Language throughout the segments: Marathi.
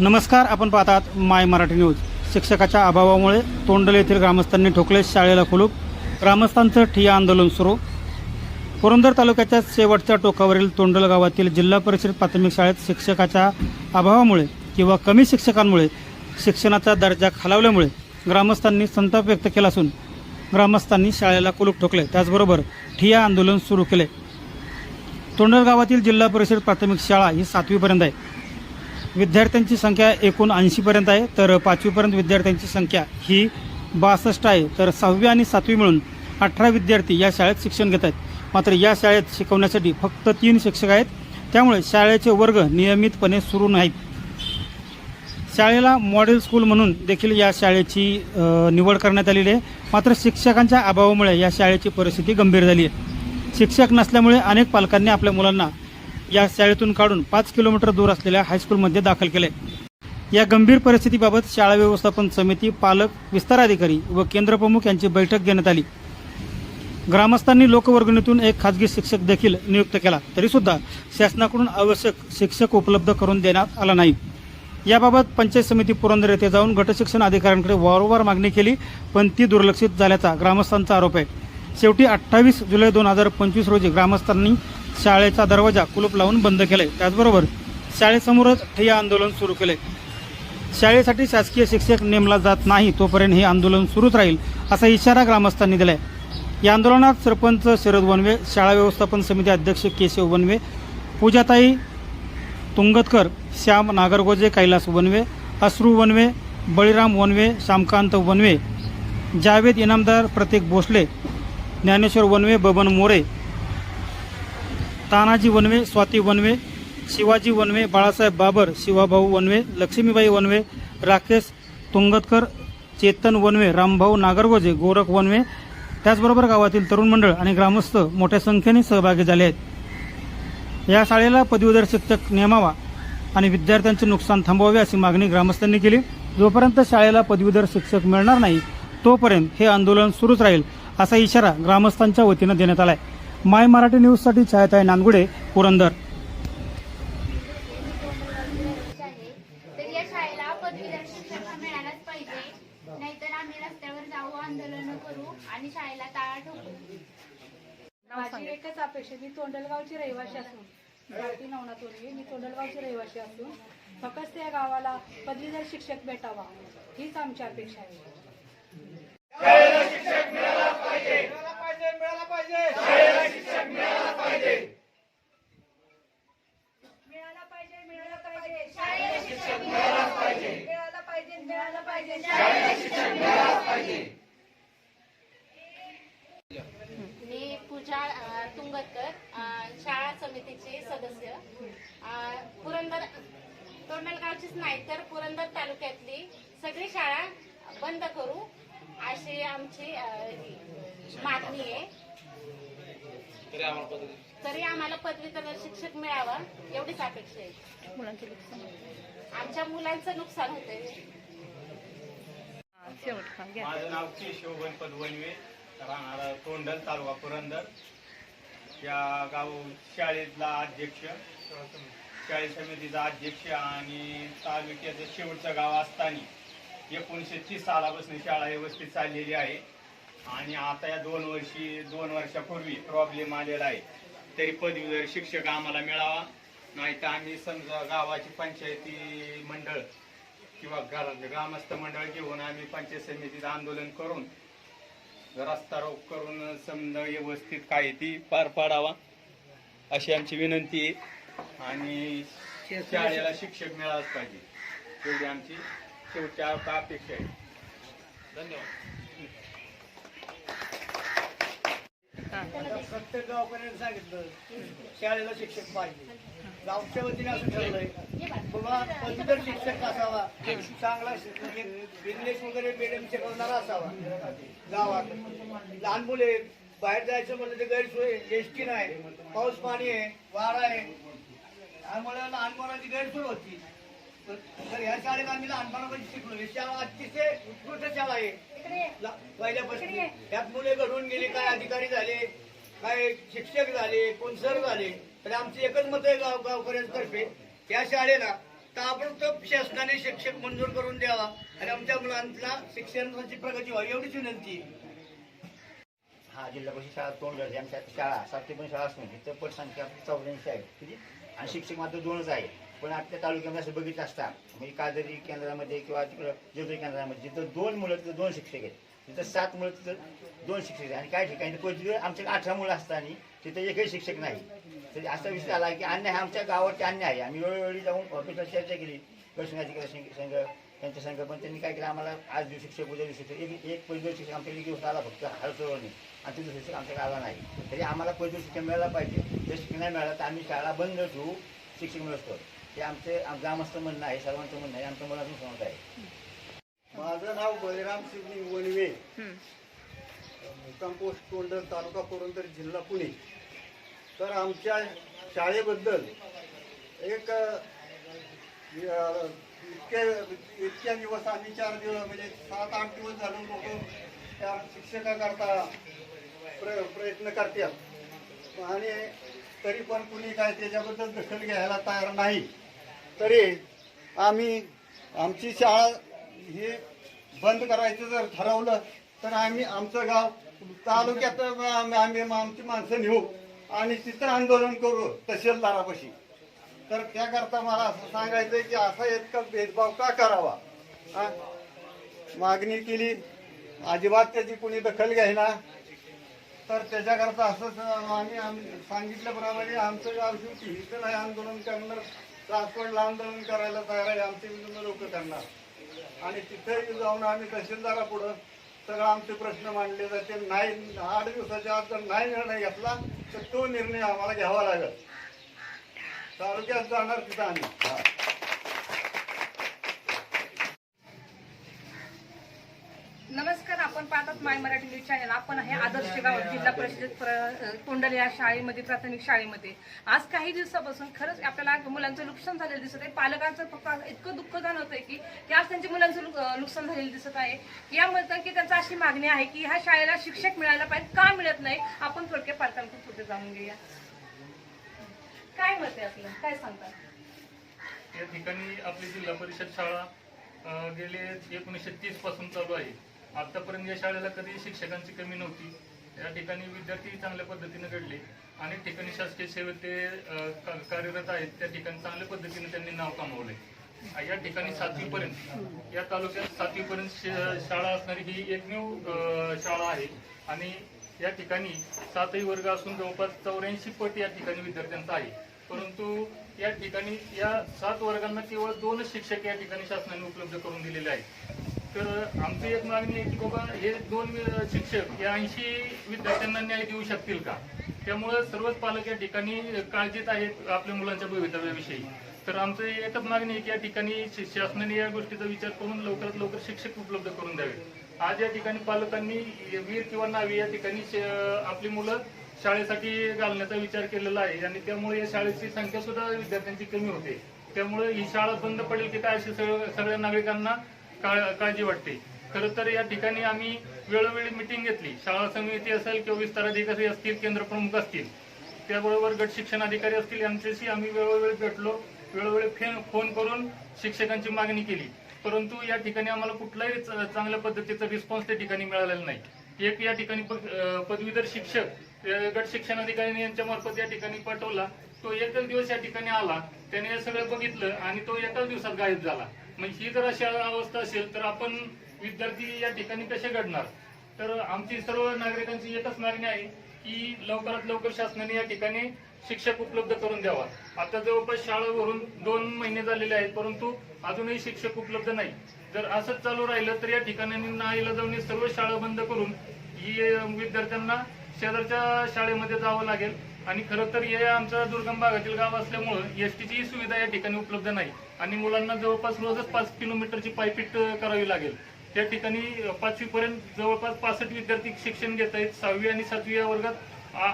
नमस्कार आपण पाहतात माय मराठी न्यूज. शिक्षकाच्या अभावामुळे तोंडल येथील ग्रामस्थांनी ठोकले शाळेला कुलूप. ग्रामस्थांचं ठिया आंदोलन सुरू. पुरंदर तालुक्याच्या शेवटच्या टोकावरील तोंडल गावातील जिल्हा परिषद प्राथमिक शाळेत शिक्षकाच्या अभावामुळे किंवा कमी शिक्षकांमुळे शिक्षणाचा दर्जा खालावल्यामुळे ग्रामस्थांनी संताप व्यक्त केला असून ग्रामस्थांनी शाळेला कुलूप ठोकले. त्याचबरोबर ठिया आंदोलन सुरू केले. तोंडल गावातील जिल्हा परिषद प्राथमिक शाळा ही सातवीपर्यंत आहे. विद्यार्थ्यांची संख्या एकूण ऐंशीपर्यंत आहे. तर पाचवीपर्यंत विद्यार्थ्यांची संख्या ही बासष्ट आहे. तर सहावी आणि सातवी मिळून अठरा विद्यार्थी या शाळेत शिक्षण घेत आहेत. मात्र या शाळेत शिकवण्यासाठी फक्त तीन शिक्षक आहेत. त्यामुळे शाळेचे वर्ग नियमितपणे सुरू नाहीत. शाळेला मॉडेल स्कूल म्हणून देखील या शाळेची निवड करण्यात आलेली आहे. मात्र शिक्षकांच्या अभावामुळे या शाळेची परिस्थिती गंभीर झाली आहे. शिक्षक नसल्यामुळे अनेक पालकांनी आपल्या मुलांना या शाळेतून काढून पाच किलोमीटर दूर असलेल्या हायस्कूलमध्ये दाखल केले. या गंभीर परिस्थितीबाबत शाळा व्यवस्थापन समिती पालक विस्ताराधिकारी व केंद्रप्रमुख यांची बैठक घेण्यात आली. ग्रामस्थांनी लोकवर्गणीतून एक खाजगी शिक्षक देखील नियुक्त केला. तरीसुद्धा शासनाकडून आवश्यक शिक्षक उपलब्ध करून देण्यात आला नाही. याबाबत पंचायत समिती पुरंदर येथे जाऊन गटशिक्षण अधिकाऱ्यांकडे वारंवार मागणी केली पण ती दुर्लक्षित झाल्याचा ग्रामस्थांचा आरोप आहे. शेवटी अठ्ठावीस जुलै दोन हजार पंचवीस रोजी ग्रामस्थांनी शाळेचा दरवाजा कुलूप लावून बंद केले. त्याचबरोबर शाळेसमोरच ठिय्या आंदोलन सुरू केले. शाळेसाठी शासकीय शिक्षक नेमला जात नाही तोपर्यंत हे आंदोलन सुरूच राहील असा इशारा ग्रामस्थांनी दिलाय. या आंदोलनात सरपंच शरद वनवे शाळा व्यवस्थापन समिती अध्यक्ष Keshav one way पूजाताई Tungatkar Shyam Nagargoje Kailas one way Ashru one way Baliram one way Shyamkant one way Javed Inamdar प्रतीक Bhosale Dnyaneshwar one way Baban More Tanaji one way Swati one way Shivaji one way Balasaheb Babar Shivabhau one way Laxmibai one way Rakesh Tungatkar Chetan one way Rambhau Nagargoje Gorakh one way त्याचबरोबर गावातील तरुण मंडळ आणि ग्रामस्थ मोठ्या संख्येने सहभागी झाले आहेत. या शाळेला पदवीधर शिक्षक नेमावा आणि विद्यार्थ्यांचे नुकसान थांबवावे अशी मागणी ग्रामस्थांनी केली. जोपर्यंत शाळेला पदवीधर शिक्षक मिळणार नाही तोपर्यंत हे आंदोलन सुरूच राहील असा इशारा ग्रामस्थांच्या वतीनं देण्यात आला आहे माय मराठी न्यूजसाठी छायाताई नांदगुडे पुरंदर. आहे तर या शाळेला पदवीधर शिक्षक मिळालाच पाहिजे. नाहीतर आम्ही रस्त्यावर जाऊ आंदोलन करू आणि शाळेला टाळा ठोकू. माझी एकच अपेक्षा मी तोंडलगावची रहिवासी असून भारती नवनाथ ओरगे मी तोंडलगावची रहिवासी असून फक्त त्या गावाला पदवीधर शिक्षक भेटावा हीच आमची अपेक्षा आहे. मी पूजा तुंगतकर शाळा समितीचे सदस्य. पुरंदर तोंडलगावचीच नाही तर पुरंदर तालुक्यातली सगळी शाळा बंद करू अशी आमची मागणी आहे. तरी आम्हाला पदवीधर शिक्षक मिळावा एवढीच अपेक्षा आहे. आमच्या मुलांचं नुकसान होतंय. माझं नाव केशव गणपत वनवे राहणारा तोंडल तालुका पुरंदर. या गाव शाळेतला अध्यक्ष शाळे समितीचा अध्यक्ष आणि तालुक्याचं शेवटचं गाव असताना एकोणीसशे तीस सालापासून शाळा व्यवस्थित चाललेली आहे. आणि आता या दोन वर्षी दोन वर्षापूर्वी प्रॉब्लेम आलेला आहे. तरी पदवीधर शिक्षक आम्हाला मिळावा नाही तर आम्ही समजा गावाची पंचायती मंडळ किंवा घरा- ग्रामस्थ मंडळ घेऊन आम्ही पंचायत समितीत आंदोलन करून रस्ता रोक करून समजा व्यवस्थित काय ती पार पाडावा अशी आमची विनंती आहे. आणि शाळेला शिक्षक मिळालाच पाहिजे एवढी आमची शेवटच्या अपेक्षा आहे. धन्यवाद. आता प्रत्येक गावकऱ्यांनी सांगितलं शाळेला शिक्षक पाहिजे. गावच्या वतीने असं ठरलंय. बाबा पदवीधर शिक्षक असावा. चांगला इंग्लिश म्हणजे वगैरे मिडियम शिकवणारा असावा. गावात. लहान मुले बाहेर जायचं म्हणलं ते गैरसोय एसटी नाही. पाऊस पाणी आहे वारा आहे. त्यामुळे लहान मुलांची गैरसोय होती. तर ह्या शाळेत आम्ही लहानपणापासून शिकलो. ही शाळा अतिशय उत्कृष्ट शाळा आहे. पहिल्यापासून त्यात मुले घडून गेले काय अधिकारी झाले काय शिक्षक झाले कोण सर झाले तर आमचे एकच मत आहे गाव गावकऱ्यांतर्फे. त्या शाळेला ताबडतोब शासनाने शिक्षक मंजूर करून द्यावा आणि आमच्या मुलांना शिक्षणाची प्रगती व्हावी एवढीच विनंती हा जिल्हा परिषद शाळा तोंड आमच्या शाळा सातशे पण शाळा असून तिथं पटसंख्या चौऱ्याऐंशी आहे. आणि शिक्षक मात्र दोनच आहे. पण आपल्या तालुक्यामध्ये असं बघितलं असता म्हणजे कादरी केंद्रामध्ये किंवा तिकडं जेजुरी केंद्रामध्ये जिथं दोन मुलं तिथं दोन शिक्षक आहेत. तिथं सात मुलं तिथं दोन शिक्षक आहेत. आणि काही ठिकाणी पदवीवर आमच्याकडे अठरा मुलं असताना तिथं एकही शिक्षक नाही. तर असा विषय आला की अन्याय हा आमच्या गावावरती अन्याय आहे. आम्ही वेळोवेळी जाऊन ऑफिसला चर्चा केली. कृष्णाधिकारी संघ संघ त्यांच्या संघ पण त्यांनी काय केलं आम्हाला आज दिवस शिक्षक उद्या दिवस शिक्षक एक एक पदवीवर शिक्षक आमच्याकडे एक दिवस आला फक्त हरसवरणी आणि ते दुसरं शिक्षक आमच्याकडे आला नाही. तरी आम्हाला पदवीवर शिक्षण मिळायला पाहिजे. जर शिक्षण नाही मिळालं तर आम्ही शाळा बंद ठेवू शिक्षक मिळतो हे आमचे ग्रामस्थ म्हणणं आहे सर्वांचं म्हणणं आहे आमच्या मुलातून समज आहे. माझं नाव बळीराम शिवलिंग वनवे मुक्काम पोस्ट तोंडल तालुका पुरंदर जिल्हा पुणे. तर आमच्या शाळेबद्दल एक अ, अ, इतके इतक्या दिवस आम्ही चार दिवस म्हणजे सात आठ दिवस झाले लोक त्या शिक्षकाकरता प्र प्रयत्न करतात. आणि तरी पण कुणी काय त्याच्याबद्दल दखल घ्यायला तयार नाही. तरी आम्ही आमची शाळा हे बंद करायचं जर ठरवलं तर आम्ही आमचं गाव तालुक्यात आम्ही आमची माणसं नेऊ आणि तिथं आंदोलन करू तहसीलदारापाशी. तर त्याकरता मला असं सांगायचं की असा इतका भेदभाव का करावा? मागणी केली अजिबात त्याची कोणी दखल घ्यायला तर त्याच्याकरता असं आम्ही आम्ही सांगितल्याप्रमाणे आमचं गाव शेवटी इथं नाही आंदोलन करणार. ट्रान्सपोर्टला आंदोलन करायला तयार आहे. आमचे लोक करणार. आणि तिथे जाऊन आम्ही तहसीलदारा पुढं सगळं आमचे प्रश्न मांडले. जाते नाही आठ दिवसाच्या आत जर नाही निर्णय घेतला तर तो निर्णय आम्हाला घ्यावा लागेल. तालुक्यात जाणार तिथं आम्ही हा. नमस्कार आपण पाहतात माय मराठी न्यूज चॅनल आपण आहे आदर्श गाव जिल्हा परिषद कोंडल या शाळेमध्ये प्राथमिक शाळेमध्ये. आज काही दिवसापासून खरंच आपल्याला मुलांचं नुकसान झालेलं दिसत आहे. पालकांचं फक्त इतकं दुःख जाणवत आहे की की आज त्यांच्या मुलांचं नुकसान झालेलं दिसत आहे. या म्हणतात की त्यांचा अशी मागणी आहे की ह्या शाळेला शिक्षक मिळायला पाहिजे. का मिळत नाही? आपण थोडक्या पालकांकडून पुढे जाणून घेऊया. काय मत आहे आपलं? काय सांगतात या ठिकाणी आपली जिल्हा परिषद शाळा गेले एकोणीसशे तीसपासून चालू आहे. आतापर्यंत या शाळेला कधी शिक्षकांची कमी नव्हती. या ठिकाणी विद्यार्थी चांगल्या पद्धतीने घडले अनेक ठिकाणी शासकीय सेवेत ते कार्यरत आहेत त्या ठिकाणी चांगल्या पद्धतीने त्यांनी नाव कमावले या ठिकाणी सातवीपर्यंत या तालुक्यात सातवीपर्यंत शाळा असणारी ही एकमेव शाळा आहे. आणि या ठिकाणी सातही वर्ग असून जवळपास चौऱ्याऐंशी पट या ठिकाणी विद्यार्थ्यांचा आहे. परंतु या ठिकाणी या सात वर्गांना केवळ दोनच शिक्षक या ठिकाणी शासनाने उपलब्ध करून दिलेले आहेत. तर आमची एक मागणी आहे की बाबा हे दोन शिक्षक या ऐंशी विद्यार्थ्यांना न्याय देऊ शकतील का? त्यामुळे सर्वच पालक या ठिकाणी काळजीत आहेत आपल्या मुलांच्या भवितव्याविषयी. तर आमचं एकच मागणी आहे की या ठिकाणी शासनाने या गोष्टीचा विचार करून लवकरात लवकर शिक्षक उपलब्ध करून द्यावे. आज या ठिकाणी पालकांनी वीर किंवा नावी या ठिकाणी आपली मुलं शाळेसाठी घालण्याचा विचार केलेला आहे आणि त्यामुळे या शाळेची संख्या सुद्धा विद्यार्थ्यांची कमी होते. त्यामुळे ही शाळा बंद पडेल की काय अशी सगळ्या नागरिकांना काळजी वाटते. खरं तर या ठिकाणी आम्ही वेळोवेळी मिटिंग घेतली. शाळा समिती असेल किंवा विस्तार अधिकारी असतील केंद्र प्रमुख असतील. त्याबरोबर गट शिक्षण अधिकारी असतील यांच्याशी आम्ही वेळोवेळी भेटलो. वेळोवेळी फेन फोन करून शिक्षकांची मागणी केली. परंतु या ठिकाणी आम्हाला कुठलाही चांगल्या पद्धतीचा रिस्पॉन्स त्या ठिकाणी मिळालेला नाही. एक या ठिकाणी पदवीधर शिक्षक गट शिक्षण अधिकारी यांच्या मार्फत या ठिकाणी पाठवला. तो एकच दिवस या ठिकाणी आला. त्याने हे सगळं बघितलं आणि तो एकाच दिवसात गायब झाला. म्हणजे ही जर अशी अवस्था असेल तर आपण विद्यार्थी या ठिकाणी कसे घडणार? तर आमची सर्व नागरिकांची एकच मागणी आहे की लवकरात लवकर शासनाने या ठिकाणी शिक्षक उपलब्ध करून द्यावा. आता जवळपास शाळा भरून दोन महिने झालेले आहेत परंतु अजूनही शिक्षक उपलब्ध नाही. जर असंच चालू राहिलं तर या ठिकाणी नाईला जाऊन सर्व शाळा बंद करून ही विद्यार्थ्यांना शेजारच्या शाळेमध्ये जावं लागेल. आणि खरं तर हे आमच्या दुर्गम भागातील गाव असल्यामुळं एस टीची सुविधा या ठिकाणी उपलब्ध नाही. आणि मुलांना जवळपास रोजच पाच किलोमीटरची पायपीट करावी लागेल. त्या ठिकाणी पाचवीपर्यंत जवळपास पासष्ट विद्यार्थी शिक्षण घेत आहेत. सहावी आणि सातवी या वर्गात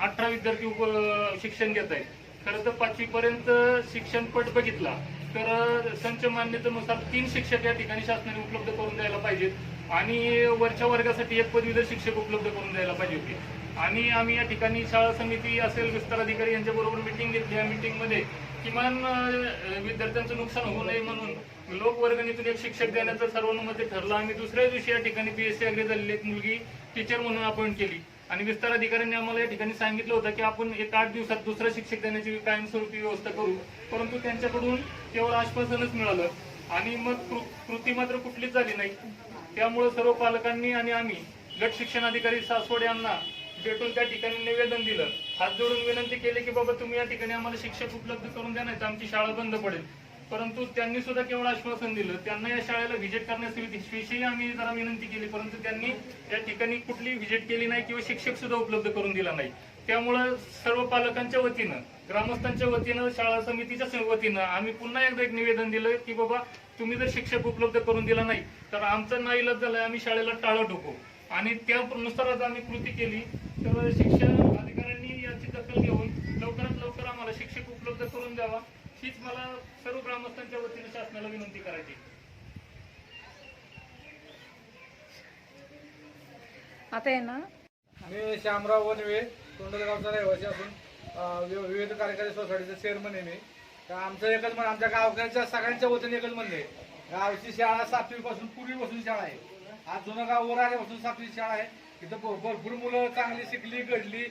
अठरा विद्यार्थी उप- शिक्षण घेत आहेत. खरं तर पाचवीपर्यंत शिक्षण पट बघितला तर संच मान्यतेनुसार तीन शिक्षक या ठिकाणी शासनाने उपलब्ध करून द्यायला पाहिजेत. आणि वरच्या वर्गासाठी एक पदवीधर शिक्षक उपलब्ध करून द्यायला पाहिजे होते. आणि आम्ही या ठिकाणी शाळा समिती असेल विस्तार अधिकारी यांच्याबरोबर मिटिंग घेतली. या मिटिंगमध्ये किमान विद्यार्थ्यांचं नुकसान होऊ नये म्हणून लोकवर्गणीतून एक शिक्षक देण्याचं सर्वानुमते ठरलं. आम्ही दुसऱ्या दिवशी या ठिकाणी पी एस सी अग्रे झालेली एक मुलगी टीचर म्हणून अपॉइंट केली. आणि विस्तार अधिकाऱ्यांनी आम्हाला या ठिकाणी सांगितलं होतं की आपण एक आठ दिवसात दुसरा शिक्षक देण्याची कायमस्वरूपी व्यवस्था करू. परंतु त्यांच्याकडून केवळ आश्वासनच मिळालं. आणि मग कृ- कृती मात्र कुठलीच झाली नाही. त्यामुळं सर्व पालकांनी आणि आम्ही गट शिक्षण अधिकारी सासवड यांना भेटून त्या ठिकाणी निवेदन दिलं. हात जोडून विनंती केली की बाबा तुम्ही या ठिकाणी आम्हाला शिक्षक उपलब्ध करून द्या नाही तर आमची शाळा बंद पडेल. परंतु त्यांनी सुद्धा केवळ आश्वासन दिलं. त्यांना या शाळेला व्हिजिट करण्याविषयी आम्ही जरा विनंती केली परंतु त्यांनी या ठिकाणी कुठली व्हिजिट केली नाही किंवा शिक्षक सुद्धा उपलब्ध करून दिला नाही. त्यामुळं सर्व पालकांच्या वतीनं ग्रामस्थांच्या वतीनं शाळा समितीच्या वतीनं आम्ही पुन्हा एकदा एक निवेदन दिलं की बाबा तुम्ही जर शिक्षक उपलब्ध करून दिला नाही तर आमचं नाईलाज झालंय आम्ही शाळेला टाळं ठोकू. आणि त्यानुसारच आम्ही कृती केली. तर शिक्षण अधिकाऱ्यांनी याची दखल घेऊन लवकरात लवकर आम्हाला शिक्षक उपलब्ध करून द्यावा. हीच मला सर्व ग्रामस्थांच्या वतीने शासनाला विनंती करायची. आता आहे ना. मी श्यामराव वनवे तोंडलगावचा रहिवासी असून विविध कार्यकारी सोसायटीचा चेअरमन आहे मी. तर आमचं एकच म्हण आमच्या गावकऱ्यांच्या सगळ्यांच्या वतीने एकच म्हणणं आहे. गावची शाळा सातवी पासून पूर्वीपासून शाळा आहे. आज जुनं गाव वर आल्यापासून सातवी शाळा आहे. इथं भरपूर मुलं चांगली शिकली घडली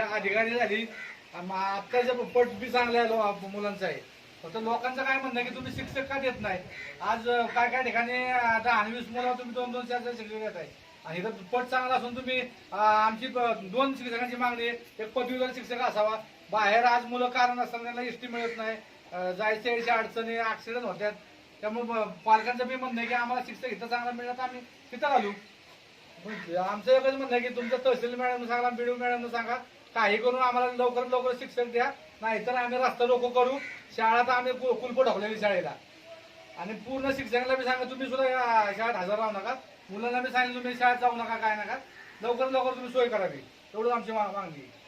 अधिकारी झाली. आम- आत्ताच्या पट बी चांगला आहे लो- मुलांचा आहे. फक्त लोकांचं काय म्हणणं आहे की तुम्ही शिक्षक का देत नाही? आज काय काय ठिकाणी दहा आणि वीस मुलं तुम्ही दोन दोन चार चार शिक्षक देत आहे. आणि इथं पट चांगला असून तुम्ही आमची दोन शिक्षकांची मागणी आहे. एक पदवीधर शिक्षक असावा. बाहेर आज मुलं कारण असताना त्यांना एसटी मिळत नाही. जायच्या यायच्या अडचणी ऍक्सिडेंट होत्यात. त्यामुळे ब- पालकांचं बी म्हणणं आहे की आम्हाला शिक्षक इथं चांगला मिळत आम्ही तिथं घालू. म्हणजे आमचं एकच म्हणणं आहे की तुमचं तहसील मॅडम सांगा बीडीओ मॅडम सांगा. काही करून आम्हाला लवकरात लवकर शिक्षण द्या. नाहीतर आम्ही रस्ता रोको करू. शाळा तर आम्ही कु- कुलप ढोकलेली शाळेला. आणि पूर्ण शिक्षकाला बी सांगा तुम्ही सुद्धा शाळेत हजर राहू नका. मुलांना बी सांगितलं तुम्ही शाळेत जाऊ नका काय नका. लवकरात लवकर तुम्ही सोय करावी एवढं आमची मागणी आहे.